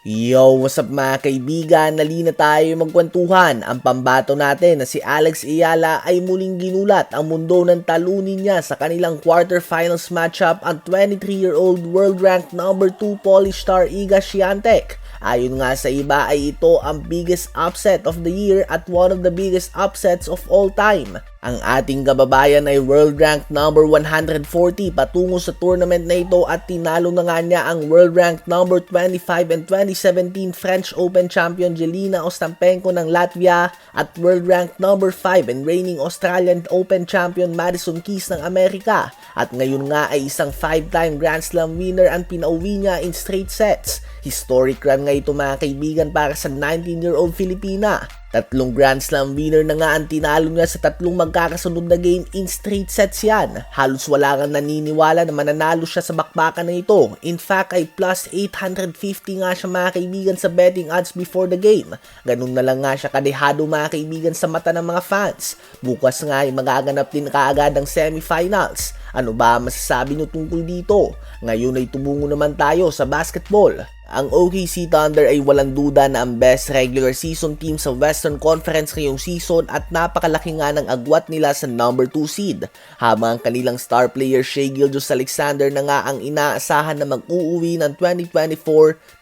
Yo, what's up mga kaibigan? Nali na tayo magkwentuhan. Ang pambato natin na si Alex Ayala ay muling ginulat ang mundo ng talunin niya sa kanilang quarterfinals matchup ang 23-year-old world-ranked number 2 Polish star Iga Świątek. Ayon nga sa iba ay ito ang biggest upset of the year at one of the biggest upsets of all time. Ang ating kababayan ay world ranked number 140 patungo sa tournament na ito at tinalo na nga niya ang world ranked number 25 and 2017 French Open champion Jelena Ostapenko ng Latvia at world ranked number 5 and reigning Australian Open champion Madison Keys ng Amerika. At ngayon nga ay isang 5-time Grand Slam winner ang pinauwi niya in straight sets. Historic run nga ito mga kaibigan para sa 19-year-old Filipina. Tatlong Grand Slam winner na nga ang tinalo niya sa tatlong magkakasunod na game in straight sets yan. Halos wala kang naniniwala na mananalo siya sa bakbakan na ito. In fact ay plus 850 nga siya mga kaibigan sa betting odds before the game. Ganun na lang nga siya kadehado mga kaibigan sa mata ng mga fans. Bukas nga ay magaganap din kaagad ang semifinals. Ano ba masasabi nyo tungkol dito? Ngayon ay tumungo naman tayo sa basketball. Ang OKC Thunder ay walang duda na ang best regular season team sa Western Conference ngayong season at napakalaki nga ng agwat nila sa number 2 seed. Habang ang kanilang star player Shea Gilgeous Alexander na nga ang inaasahan na mag-uuwi ng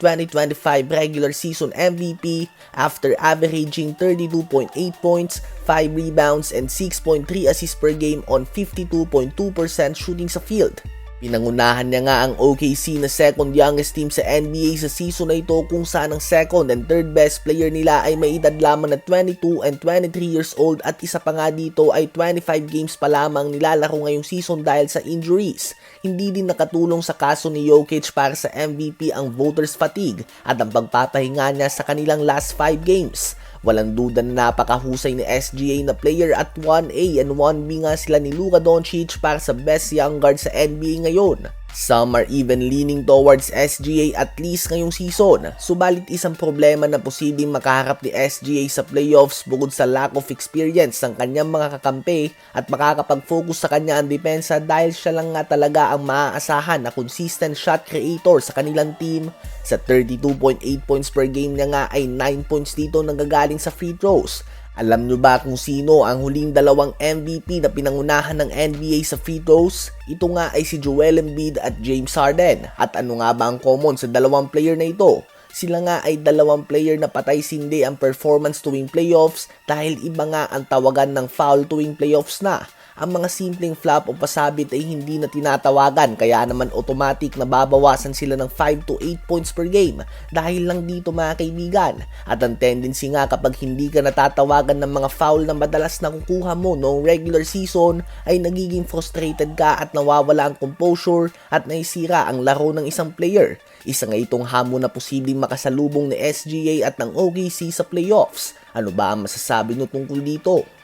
2024-2025 regular season MVP after averaging 32.8 points, 5 rebounds, and 6.3 assists per game on 52.2% shooting sa field. Pinangunahan niya nga ang OKC na second youngest team sa NBA sa season na ito kung saan ang second and third best player nila ay may edad lamang na 22 and 23 years old at isa pa nga dito ay 25 games pa lamang nilalaro ngayong season dahil sa injuries. Hindi din nakatulong sa kaso ni Jokic para sa MVP ang voters fatigue at ang pagpapahinga niya sa kanilang last 5 games. Walang duda na napakahusay ni SGA na player at 1A and 1B nga sila ni Luka Doncic para sa best young guard sa NBA ngayon. Some are even leaning towards SGA at least ngayong season. Subalit isang problema na posibleng makaharap ni SGA sa playoffs bukod sa lack of experience ng kanyang mga kakampi at makakapag-focus sa kanya ang depensa dahil siya lang nga talaga ang maaasahan na consistent shot creator sa kanilang team. Sa 32.8 points per game niya nga ay 9 points dito nanggagaling sa free throws. Alam nyo ba kung sino ang huling dalawang MVP na pinangunahan ng NBA sa free? Ito nga ay si Joel Embiid at James Harden. At ano nga ba ang common sa dalawang player na ito? Sila nga ay dalawang player na patay sindi ang performance tuwing playoffs dahil iba nga ang tawagan ng foul tuwing playoffs na ang mga simpleng flop o pasabit ay hindi na tinatawagan kaya naman automatic na babawasan sila ng 5 to 8 points per game dahil lang dito mga kaibigan. At ang tendency nga kapag hindi ka natatawagan ng mga foul na madalas na kukuha mo noong regular season ay nagiging frustrated ka at nawawala ang composure at naisira ang laro ng isang player. Isa nga itong hamon na posibleng makasalubong ni SGA at ng OKC sa playoffs. Ano ba ang masasabi nyo tungkol dito?